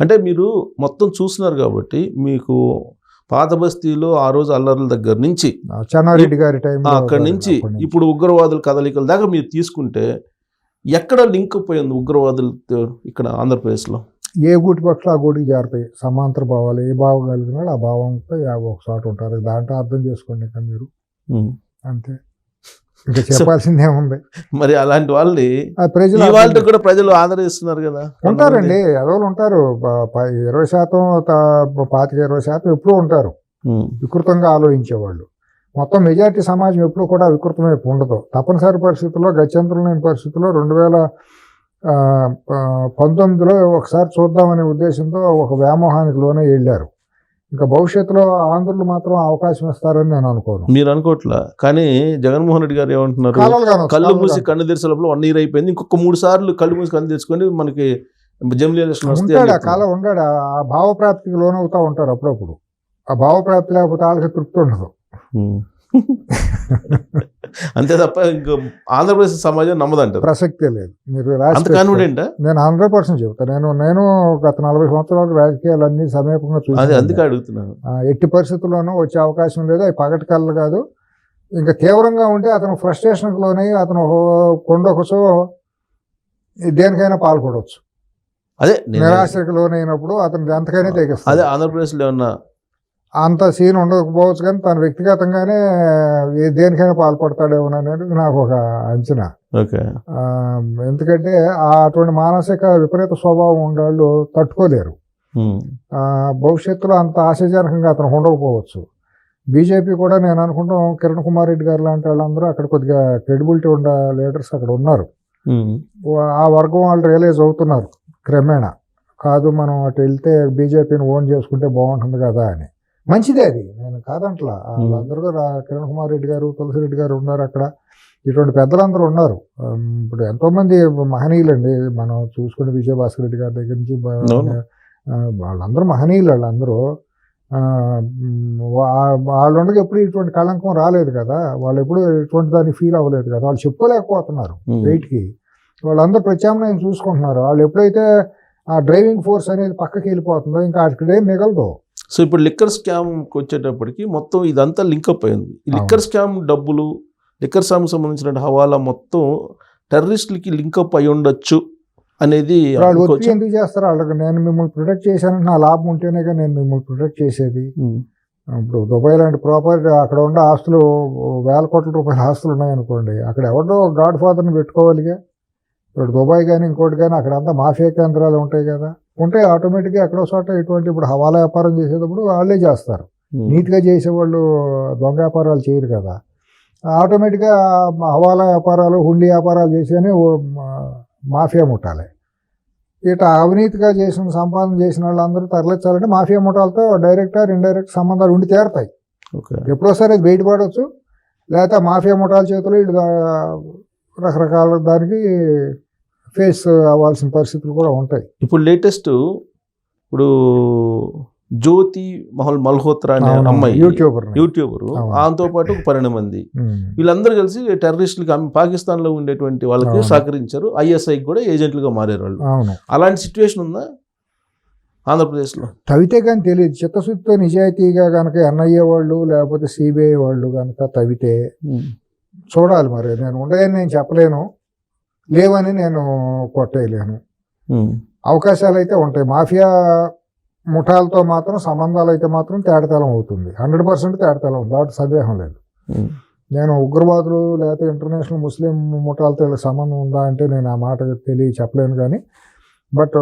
అంటే మీరు మొత్తం చూస్తున్నారు కాబట్టి మీకు పాత బస్తీలో ఆ రోజు అల్లర్ల దగ్గర నుంచి చెన్నారెడ్డి గారి టైం అక్కడి నుంచి ఇప్పుడు ఉగ్రవాదుల కదలికల దాకా మీరు తీసుకుంటే ఎక్కడ లింక్ పోయింది ఉగ్రవాదులతో ఇక్కడ ఆంధ్రప్రదేశ్లో? ఏ గూటి పక్షులు ఆ గూటికి చేరుతాయి సమాంతర భావాలు ఏ భావం కలిగిన ఆ భావంతో ఒక చోట ఉంటారు. దాంట్లో అర్థం చేసుకోండి ఇక మీరు. అంతే. ఇంకా చెప్పాల్సింది ఏముంది మరి అలాంటి వాళ్ళని ప్రజలు వాళ్ళకి కూడా ప్రజలు ఆదరిస్తున్నారు కదా ఉంటారండి. ఎవరు ఉంటారు. ఇరవై శాతం పాతిక ఇరవై శాతం ఎప్పుడూ ఉంటారు. వికృతంగా ఆలోచించేవాళ్ళు. మొత్తం మెజారిటీ సమాజం ఎప్పుడు కూడా వికృతం వైపు ఉండదు. తప్పనిసరి పరిస్థితుల్లో గత్యంతరం లేని పరిస్థితుల్లో రెండు వేల పంతొమ్మిదిలో ఒకసారి చూద్దామనే ఉద్దేశంతో ఒక వ్యామోహానికి లోనే వెళ్ళారు. ఇంకా భవిష్యత్తులో ఆంధ్రులు మాత్రం అవకాశం ఇస్తారని నేను అనుకోను. మీరు అనుకోవట్లా? కానీ జగన్మోహన్ రెడ్డి గారు ఏమంటున్నారు? కళ్ళు మూసి కాను. కన్ను తెరిచే లోపల వన్ ఇయర్ అయిపోయింది. ఇంకొక మూడు సార్లు కళ్ళు మూసి కన్ను తెరుచుకొని మనకి జమిలీ ఎలక్షన్ వస్తే కాలం ఉన్నాడు ఆ భావప్రాప్తికి లోనవుతా ఉంటారు అప్పుడప్పుడు. ఆ భావప్రాప్తి లేకపోతే వాళ్ళకి తృప్తి ఉండదు. అంతే తప్ప ఇంకా ఆంధ్రప్రదేశ్ సమాజం నమ్మదంటారు. ప్రసక్తే లేదు. మీరు అంత. కాన్ఫిడెంట్ నేను హండ్రెడ్ పర్సెంట్ చెప్తాను నేను నేను గత నలభై సంవత్సరాలు రాజకీయాలన్నీ సమీపంగా అదే చూసి అందుకే అడుగుతున్నాను. ఎట్టి పరిస్థితుల్లోనూ వచ్చే అవకాశం లేదు. అవి పగటి కళ్ళు కాదు. ఇంకా తీవ్రంగా ఉంటే అతను ఫ్రస్ట్రేషన్కి లోనై అతను కొండొకసో దేనికైనా పాల్పడవచ్చు. అదే నేను- నిరాశకు లోనైనప్పుడు అతను ఎంతకైనా అదే తెగిస్తాడు ఆంధ్రప్రదేశ్లో ఏమన్నా అంత సీన్ ఉండకపోవచ్చు కానీ తను వ్యక్తిగతంగానే ఏ- దేనికైనా పాల్పడతాడేమో అనేది నాకు ఒక అంచనా. ఎందుకంటే అటువంటి మానసిక విపరీత స్వభావం ఉండేవాళ్ళు తట్టుకోలేరు. భవిష్యత్తులో అంత ఆశాజనకంగా అతను ఉండకపోవచ్చు. బీజేపీ కూడా నేను అనుకుంటాం కిరణ్ కుమార్ రెడ్డి గారు లాంటి వాళ్ళందరూ అక్కడ కొద్దిగా క్రెడిబిలిటీ ఉన్న లీడర్స్ అక్కడ ఉన్నారు. ఆ వర్గం వాళ్ళు రియలైజ్ అవుతున్నారు క్రమేణా. కాదు మనం అటు వెళ్తే బీజేపీని ఓన్ చేసుకుంటే బాగుంటుంది కదా అని. మంచిదే అది. నేను కాదంట్లా. వాళ్ళందరూ కూడా కిరణ్ కుమార్ రెడ్డి గారు తులసి రెడ్డి గారు ఉన్నారు అక్కడ. ఇటువంటి పెద్దలందరూ ఉన్నారు. ఇప్పుడు ఎంతోమంది మహనీయులండి. మనం చూసుకుని విజయభాస్కర్ రెడ్డి గారి దగ్గర నుంచి వాళ్ళందరూ మహనీయులు వాళ్ళందరూ వాళ్ళ ఉండగా ఎప్పుడు ఇటువంటి కళంకం రాలేదు కదా. వాళ్ళు ఎప్పుడు ఇటువంటి దాన్ని ఫీల్ అవ్వలేదు కదా. వాళ్ళు చెప్పుకోలేకపోతున్నారు. వెయిట్కి. వాళ్ళందరూ ప్రత్యామ్నాయం చూసుకుంటున్నారు. వాళ్ళు ఎప్పుడైతే ఆ డ్రైవింగ్ ఫోర్స్ అనేది పక్కకి వెళ్ళిపోతుందో ఇంకా అక్కడే మిగలదు. సో ఇప్పుడు లిక్కర్ స్కామ్కి వచ్చేటప్పటికి మొత్తం ఇదంతా లింకప్ అయింది. ఈ లిక్కర్ స్కామ్ డబ్బులు లిక్కర్ స్కామ్ సంబంధించిన హవాలా మొత్తం టెర్రరిస్టులకి లింకప్ అయి ఉండొచ్చు అనేది? ఎందుకు చేస్తారు? వాళ్ళకి నేను మిమ్మల్ని ప్రొటెక్ట్ చేశానంటే నా లాభం ఉంటేనేగా నేను మిమ్మల్ని ప్రొటెక్ట్ చేసేది. ఇప్పుడు దుబాయ్ లాంటి ప్రాపర్టీ అక్కడ ఉన్న ఆస్తులు వేల కోట్ల రూపాయల ఆస్తులు ఉన్నాయనుకోండి అక్కడ ఎవరినో గాడ్ ఫాదర్ని పెట్టుకోవాలిగా? ఇప్పుడు దుబాయ్ కానీ ఇంకోటి కానీ అక్కడ అంతా మాఫియా కేంద్రాలు ఉంటాయి కదా. ఉంటే ఆటోమేటిక్గా ఎక్కడో చోట ఇటువంటి ఇప్పుడు హవాలా వ్యాపారం చేసేటప్పుడు వాళ్ళే చేస్తారు. ఉమ్, నీట్గా చేసేవాళ్ళు దొంగ వ్యాపారాలు చేయరు కదా. ఆటోమేటిక్గా హవాలా వ్యాపారాలు హుండీ వ్యాపారాలు చేసేనే మాఫియా ముఠాలే. ఇట అవినీతిగా చేసిన సంపాదన చేసిన వాళ్ళందరూ తరలించాలంటే మాఫియా ముఠాలతో డైరెక్ట్ ఆర్ ఇండైరెక్ట్ సంబంధాలు ఉండి తీరతాయి. ఎప్పుడోసారి అది బయటపడవచ్చు లేకపోతే మాఫియా ముఠాల చేతులు రకరకాల దానికి ఫేస్ అవ్వాల్సిన పరిస్థితులు కూడా ఉంటాయి. ఇప్పుడు లేటెస్ట్ ఇప్పుడు జ్యోతి మహల్ మల్హోత్రా అనే అమ్మాయి యూట్యూబర్ యూట్యూబర్. ఆమెతో పాటు ఒక పన్నెండు మంది. వీళ్ళందరూ కలిసి టెర్రరిస్టులకి పాకిస్తాన్లో ఉండేటువంటి వాళ్ళకి. సహకరించారు. ఐఎస్ఐకి కూడా ఏజెంట్లుగా మారారు వాళ్ళు. అలాంటి సిచ్యువేషన్ ఉందా ఆంధ్రప్రదేశ్లో? తవితే కానీ తెలియదు. చిత్తశుద్ధితో నిజాయితీగా కనుక ఎన్ఐఏ వాళ్ళు లేకపోతే సిబిఐ వాళ్ళు కనుక తవితే చూడాలి మరి. నేను ఉండదని నేను చెప్పలేను. లేవని నేను కొట్టేయలేను. అవకాశాలు అయితే ఉంటాయి. మాఫియా ముఠాలతో మాత్రం సంబంధాలు అయితే మాత్రం తేడతలం అవుతుంది. హండ్రెడ్ పర్సెంట్ తేడతలం ఉంది. సందేహం లేదు. నేను ఉగ్రవాదులు లేకపోతే ఇంటర్నేషనల్ ముస్లిం ముఠాలతో వీళ్ళకి సంబంధం ఉందా అంటే నేను ఆ మాట తెలియ చెప్పలేను కానీ బట్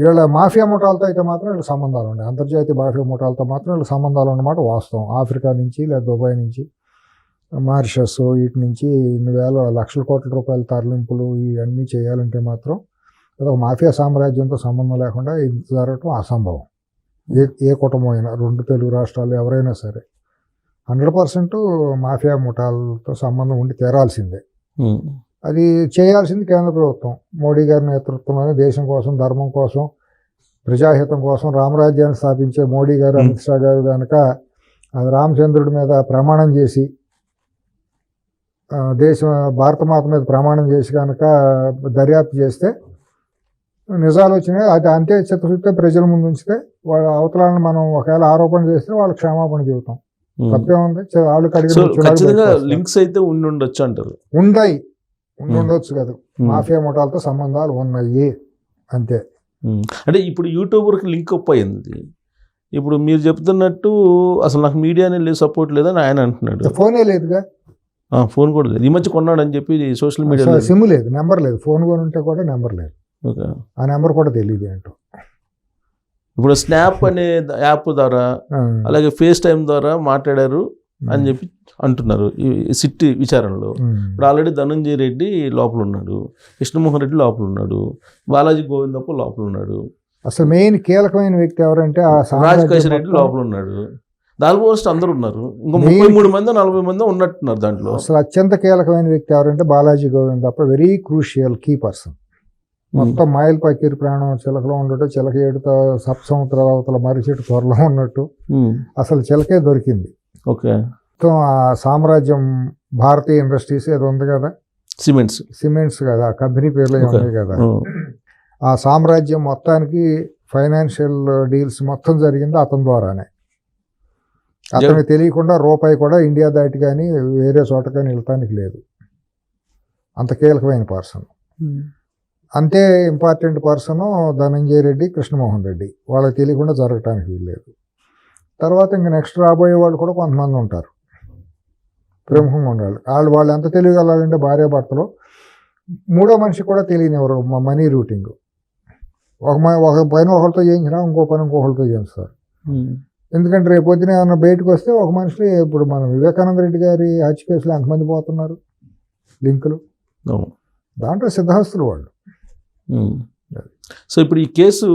వీళ్ళ మాఫియా ముఠాలతో అయితే మాత్రం వీళ్ళకి సంబంధాలు ఉన్నాయి. అంతర్జాతీయ మాఫియా ముఠాలతో మాత్రం వీళ్ళకి సంబంధాలు ఉన్నమాట వాస్తవం. ఆఫ్రికా నుంచి లేదా దుబాయ్ నుంచి. మారిషస్ వీటి నుంచి ఇన్ని వేల లక్షల కోట్ల రూపాయల తరలింపులు ఇవన్నీ చేయాలంటే మాత్రం అది ఒక మాఫియా సామ్రాజ్యంతో సంబంధం లేకుండా ఇది జరగటం అసంభవం. ఏ ఏ కుటుంబం అయినా రెండు తెలుగు రాష్ట్రాలు ఎవరైనా సరే హండ్రెడ్ పర్సెంట్ మాఫియా ముఠాలతో సంబంధం ఉండి తీరాల్సిందే. అది చేయాల్సింది కేంద్ర ప్రభుత్వం. మోడీ గారి నేతృత్వంలోనే దేశం కోసం ధర్మం కోసం ప్రజాహితం కోసం రామరాజ్యాన్ని స్థాపించే మోడీ గారు అమిత్ షా గారు కనుక అది రామచంద్రుడి మీద ప్రమాణం చేసి దేశం భారతమాత మీద ప్రమాణం చేసి కనుక దర్యాప్తు చేస్తే నిజాలు వచ్చినాయి అది అంతే చిత్తశుద్ధితో ప్రజల ముందు ఉంచితే వాళ్ళ అవతలాలను మనం ఒకవేళ ఆరోపణ చేస్తే వాళ్ళు క్షమాపణ చెబుతాం ఉమ్. తప్పే ఉంది చ- వాళ్ళు ఖచ్చితంగా. లింక్స్ అయితే ఉండి ఉండొచ్చు అంటారు ఉన్నాయి ఉండి ఉమ్. ఉండొచ్చు కదా. మాఫియా ముఠాలతో సంబంధాలు ఉన్నాయి అంతే. అంటే ఇప్పుడు యూట్యూబర్కి లింక్ అప్ అయింది. ఇప్పుడు మీరు చెప్తున్నట్టు అసలు నాకు మీడియానే లేదు సపోర్ట్ లేదని ఆయన అంటున్నాడు ఫోనే లేదుగా ఫోన్ కూడా లేదు. ఈ మధ్య కొన్నాడని చెప్పి సోషల్ మీడియాలో సిమ్ లేదు. నెంబర్ లేదు. ఫోన్ కొని ఉంటే కూడా నెంబర్ లేదు. ఆ నెంబర్ కూడా తెలియదు ఏంటో. ఇప్పుడు స్నాప్ అనే యాప్ ద్వారా అలాగే ఫేస్ టైం ద్వారా మాట్లాడారు అని చెప్పి అంటున్నారు. ఈ సిట్టి విచారణలో. ఇప్పుడు ఆల్రెడీ ధనంజయ రెడ్డి లోపల ఉన్నాడు. కృష్ణమోహన్ రెడ్డి లోపల ఉన్నాడు. బాలాజీ గోవిందప్ప లోపల ఉన్నాడు. అసలు మెయిన్ కీలకమైన వ్యక్తి ఎవరంటే ఆ రాజ్ సామ్రాజ్యం కైసర్ రెడ్డి లోపల ఉన్నాడు. ఆల్మోస్ట్ అందరు ఉన్నారు. ఇంకా ముప్పై మూడు మంది నలభై మంది ఉన్నట్టున్నారు దాంట్లో. అసలు అత్యంత కీలకమైన వ్యక్తి ఎవరంటే బాలాజీ గోవింద్ తప్ప వెరీ క్రూషియల్ కీ పర్సన్. మొత్తం మాయల్ పకీర్ ప్రాణం చిలకలో ఉండటం చిలక ఏడుతో సప్ సముద్రాల అవతల మర్రి చెట్టు త్వరలో ఉన్నట్టు ఉమ్. అసలు చిలకే దొరికింది. ఓకే. మొత్తం ఆ సామ్రాజ్యం భారతీయ ఇండస్ట్రీస్ ఏదో ఉంది కదా? సిమెంట్స్. సిమెంట్స్ కదా కంపెనీ పేర్లు. ఉన్నాయి కదా? ఆ సామ్రాజ్యం మొత్తానికి ఫైనాన్షియల్ డీల్స్ మొత్తం జరిగింది అతని ద్వారానే. అతనికి తెలియకుండా రూపాయి కూడా ఇండియా దాటి కానీ వేరే చోట కానీ వెళ్తానికి లేదు. అంత కీలకమైన పర్సన్. అంతే ఇంపార్టెంట్ పర్సన్ ధనంజయ రెడ్డి కృష్ణమోహన్ రెడ్డి. వాళ్ళకి తెలియకుండా జరగటానికి వీల్లేదు. తర్వాత ఇంక నెక్స్ట్ రాబోయే వాళ్ళు కూడా కొంతమంది ఉంటారు. ప్రముఖంగా ఉండాలి. వాళ్ళు వాళ్ళు ఎంత తెలియగలాలంటే భార్య భర్తలు. మూడో మనిషి కూడా తెలియనివ్వరు మా మనీ రూటింగ్. ఒక ఒక పని ఒకరితో చేయించినా ఇంకో పని ఇంకొకరితో చేస్తారు ఎందుకంటే రేపు పొద్దున ఏమన్నా బయటకు వస్తే ఒక మనిషి ఇప్పుడు మన వివేకానంద రెడ్డి గారి హత్య కేసులో ఎంతమంది పోతున్నారు? లింకులు. దాంట్లో సిద్ధహస్తులు వాళ్ళు. సో ఇప్పుడు ఈ కేసు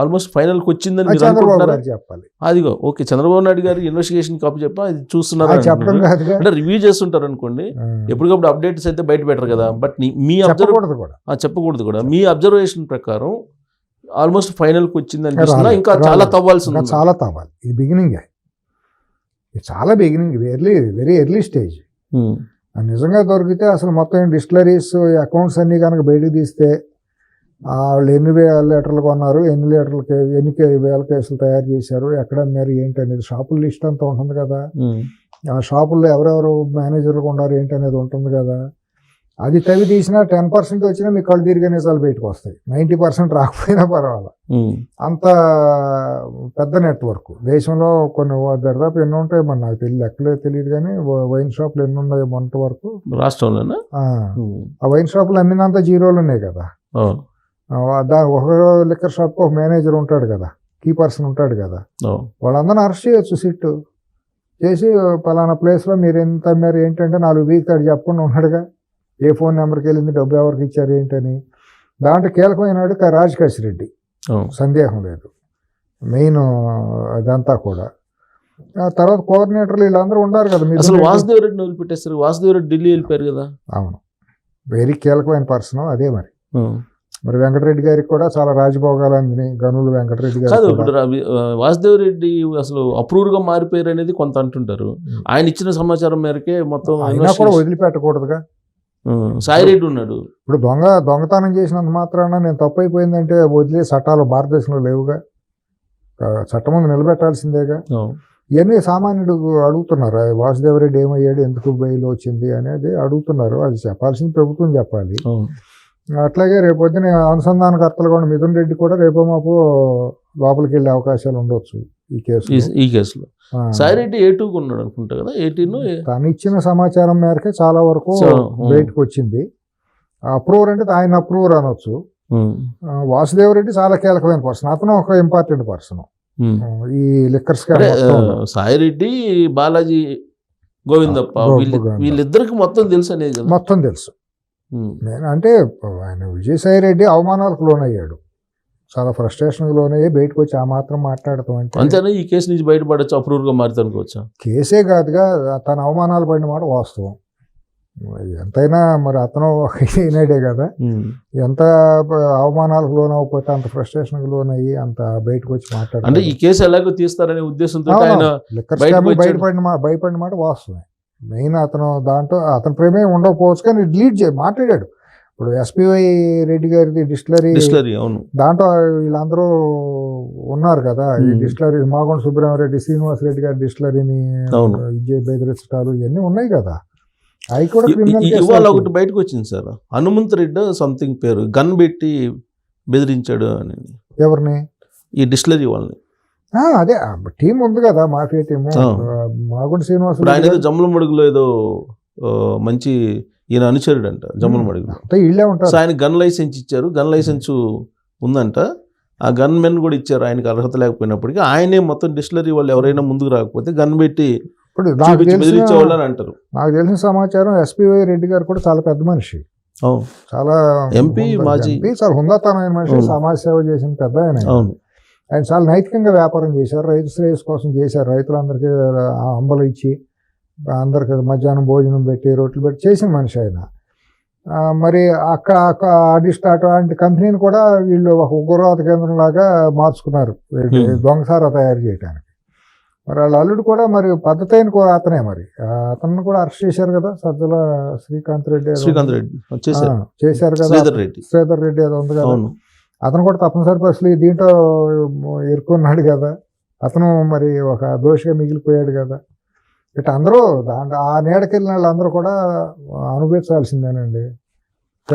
ఆల్మోస్ట్ ఫైనల్కి వచ్చిందని చంద్రబాబు గారు చెప్పాలి. అదిగో ఓకే. చంద్రబాబు నాయుడు గారి ఇన్వెస్టిగేషన్ కాపీ చెప్పా చూస్తున్నారు అది. కాదుగా అంటే రివ్యూ చేస్తుంటారు అనుకోండి ఎప్పటికప్పుడు అప్డేట్స్ అయితే బయట పెట్టరు కదా. బట్ మీ అబ్జర్వ్ చెప్పకూడదు కూడా. చెప్పకూడదు కూడా. మీ అబ్జర్వేషన్ ప్రకారం ఆల్మోస్ట్ ఫైనల్కి వచ్చింది అనిపిస్తుందా ఇంకా. చాలా తవ్వాల్సి ఉంది. చాలా తవ్వాలి. ఇది బిగినింగ్ ఇది చాలా beginning early very early stage. నిజంగా దొరికితే అసలు మొత్తం డిస్టిలరీస్ అకౌంట్స్ అన్ని కనుక బయటకు తీస్తే వాళ్ళు ఎన్ని వేల లీటర్లు కొన్నారు ఎన్ని లీటర్లకి ఎన్ని కే- వేల కేసులు తయారు చేశారు ఎక్కడ అమ్మారు ఏంటి అనేది షాపుల లిస్ట్ అంతా ఉంటుంది కదా. ఆ షాపుల్లో ఎవరెవరు మేనేజర్లు ఉన్నారు ఏంటి అనేది ఉంటుంది కదా. అది తవి తీసినా టెన్ పర్సెంట్ వచ్చినా మీకు కళ్ళు తిరిగే నిజాలు బయటకు వస్తాయి. నైంటీ పర్సెంట్ రాకపోయినా పర్వాలేదు. ఉమ్. అంత పెద్ద నెట్వర్క్. దేశంలో కొన్ని దరిదాపు ఎన్ని ఉంటాయి. మరి నాకు తెలియదు లెక్కలే తెలియదు కానీ వైన్ షాపులు ఎన్ని ఉన్నాయి మొన్నటి వరకు. రాష్ట్రంలోనా? ఆ, వైన్ షాపులు అమ్మినంత జీరోలు ఉన్నాయి కదా. ఓ. ఆ, దా ఒక లిక్కర్ షాప్కి ఒక మేనేజర్ ఉంటాడు కదా. కీ పర్సన్ ఉంటాడు కదా. వాళ్ళందరిని అరెస్ట్ చేయొచ్చు సిట్టు చేసి పలానా ప్లేస్లో మీరు ఎంత అమ్మారు? ఏంటంటే నాలుగు వీక్ తాడు చెప్పకుండా ఉన్నాడుగా. ఏ ఫోన్ నెంబర్కి వెళ్ళింది డబ్బు ఎవరికి ఇచ్చారు ఏంటని. దాంట్లో కీలకమైనవాడు క- రాజకేశ్ రెడ్డి. సందేహం లేదు. మెయిన్ అదంతా కూడా. ఆ తర్వాత కోఆర్డినేటర్లు వీళ్ళందరూ ఉన్నారు కదా అసలు రెడ్డి. వాసుదేవ్ రెడ్డిని వదిలిపెట్టేస్తారు వాసుదేవ్ రెడ్డి ఢిల్లీ వెళ్ళిపోయారు కదా. అవును. వెరీ కీలకమైన పర్సన్ అదే మరి. మరి వెంకటరెడ్డి గారికి కూడా చాలా రాజభోగాలు అందినాయి గనులు వెంకటరెడ్డి గారు వాసుదేవ్ రెడ్డి అసలు అప్రూవ్గా మారిపోయారు అనేది కొంత అంటుంటారు. ఆయన ఇచ్చిన సమాచారం మేరకే మొత్తం అయినా కూడా వదిలిపెట్టకూడదుగా. సాయి రెడ్డి ఉన్నాడు. ఇప్పుడు దొంగ దొంగతనం చేసినంత మాత్రాన నేను తప్పు అయిపోయిందంటే వదిలే చట్టాలు భారతదేశంలో లేవుగా. చట్టం ముందు నిలబెట్టాల్సిందేగా. ఇవన్నీ సామాన్యుడు అడుగుతున్నారు? వాసుదేవరెడ్డి ఏమయ్యాడు? ఎందుకు బయలు వచ్చింది అనేది అడుగుతున్నారు. అది చెప్పాల్సింది ప్రభుత్వం చెప్పాలి. అట్లాగే రేపు పొద్దున అనుసంధానకర్తలు కూడా మిథున్ రెడ్డి కూడా రేపో మాపు లోపలికి వెళ్ళే అవకాశాలు ఉండొచ్చు. ఈ కేసు ఈ- ఈ కేసులో. సాయి రెడ్డి ఏ టూకు ఉన్నాడు అనుకుంటా కదా? ఎయిటీన్ తను ఇచ్చిన సమాచారం మేరకే చాలా వరకు. బయటకు వచ్చింది అప్రూవర్ అంటే ఆయన అప్రూవర్ అనొచ్చు. ఆ, వాసుదేవరెడ్డి చాలా కీలకమైన పర్సన్. అతను ఒక ఇంపార్టెంట్ పర్సన్. ఈ లిక్కర్ స్కామ్ అంటే మొత్తంలో. ఆ, సాయి రెడ్డి బాలాజీ గోవిందప్ప. వీళ్ళిద్దరికి మొత్తం తెలుసు అనేది మొత్తం తెలుసు. నేను అంటే ఆయన విజయసాయి రెడ్డి అవమానాలకు లోనయ్యాడు. చాలా ఫ్రస్ట్రేషన్కి లోనయ్యి బయటకు వచ్చి ఆ మాత్రం మాట్లాడతాం అంటే అంతేనా? ఈ కేసు నుంచి బయటపడచ్చు అప్రూవ్గా మారితే అనుకోవచ్చా కేసే కాదుగా తన అవమానాలు పడిన మాట వాస్తవం. ఎంతైనా మరి అతను ఈనాడే కదా. ఎంత అవమానాలకు లోనవ్వకపోతే అంత ఫ్రస్ట్రేషన్కి లోనయ్యి అంత బయటకు వచ్చి అంటే మాట్లాడారు ఈ కేసు ఎలాగో తీస్తారనే ఉద్దేశంతో. బయటపడిన భయపడిన మాట వాస్తవమే. మెయిన్ అతను దాంట్లో అతని ప్రేమే ఉండకపోవచ్చు కానీ లీడ్ చే మాట్లాడాడు. ఇప్పుడు ఎస్పివై రెడ్డి గారిది డిస్టిలరీ డిస్టిలరీ అవును. దాంట్లో వీళ్ళందరూ ఉన్నారు కదా ఈ. డిస్టిలరీ మాగొండ సుబ్రహ్మరెడ్డి శ్రీనివాస్ రెడ్డి గారి డిస్టిలరీని. విజయ్ బెదిరించడాలు ఇవన్నీ ఉన్నాయి కదా. అవి కూడా క్రిమినల్ ఇవాళ ఒకటి బయటకు వచ్చింది సార్. హనుమంత్ రెడ్డి సంథింగ్ పేరు గన్ పెట్టి బెదిరించాడు అని ఎవరిని? ఈ డిస్టిలరీ వాళ్ళని. అదే టీం ఉంది కదా మాఫియా టీము. ఆ. మాగుంట శ్రీనివాస్ ఆయన ఏదో జమ్మల మడుగులో ఏదో మంచి ఈయన అనుచరుడు అంట జమ్మల మడుగులో. అంతా ఇళ్ళే ఉంటారు. సో ఆయన గన్ లైసెన్స్ ఇచ్చారు. గన్ లైసెన్స్ ఉందంట. ఆ గన్ మెన్ కూడా ఇచ్చారు ఆయనకి అర్హత లేకపోయినప్పటికీ. ఆయనే మొత్తం డిస్టిలరీ వాళ్ళు ఎవరైనా ముందుకు రాకపోతే గన్ పెట్టి ఇప్పుడు నాకు తెలిసిన అంటారు. నాకు తెలిసిన సమాచారం ఎస్పివై రెడ్డి గారు కూడా చాలా పెద్ద మనిషి. చాలా ఎంపీ, మాజీ. చాలా హుందాతనమైన మనిషి. సమాజ సేవ చేసిన పెద్ద ఆయన. అవును. ఆయన చాలా నైతికంగా వ్యాపారం చేశారు. రైతు శ్రేయస్ కోసం చేశారు. రైతులందరికీ అంబలు ఇచ్చి అందరికి మధ్యాహ్నం భోజనం పెట్టి రొట్టెలు పెట్టి చేసిన మనిషి ఆయన. మరి అక్కడ అడిస్ట్ అటువంటి కంపెనీని కూడా వీళ్ళు ఒక ఉగ్రవాద కేంద్రం లాగా మార్చుకున్నారు Hmm. దొంగసారా తయారు చేయడానికి మరి వాళ్ళ అల్లుడు కూడా మరి పద్ధతి అయిన అతనే మరి. ఆ, అతన్ని కూడా అరెస్ట్ చేశారు కదా సజ్జల శ్రీకాంత్ రెడ్డి శ్రీకాంత్ రెడ్డి. చేశారు. కదా శ్రీధర్ రెడ్డి. ఏదో ఉంది కదా. అతను కూడా తప్పనిసరి పరిస్థితులు దీంట్లో ఇరుక్కున్నాడు కదా. అతను మరి ఒక దోషిగా మిగిలిపోయాడు కదా. ఇటు అందరూ దాంట్లో ఆ నీడకెళ్ళిన వాళ్ళందరూ కూడా అనుభవించాల్సిందేనండి.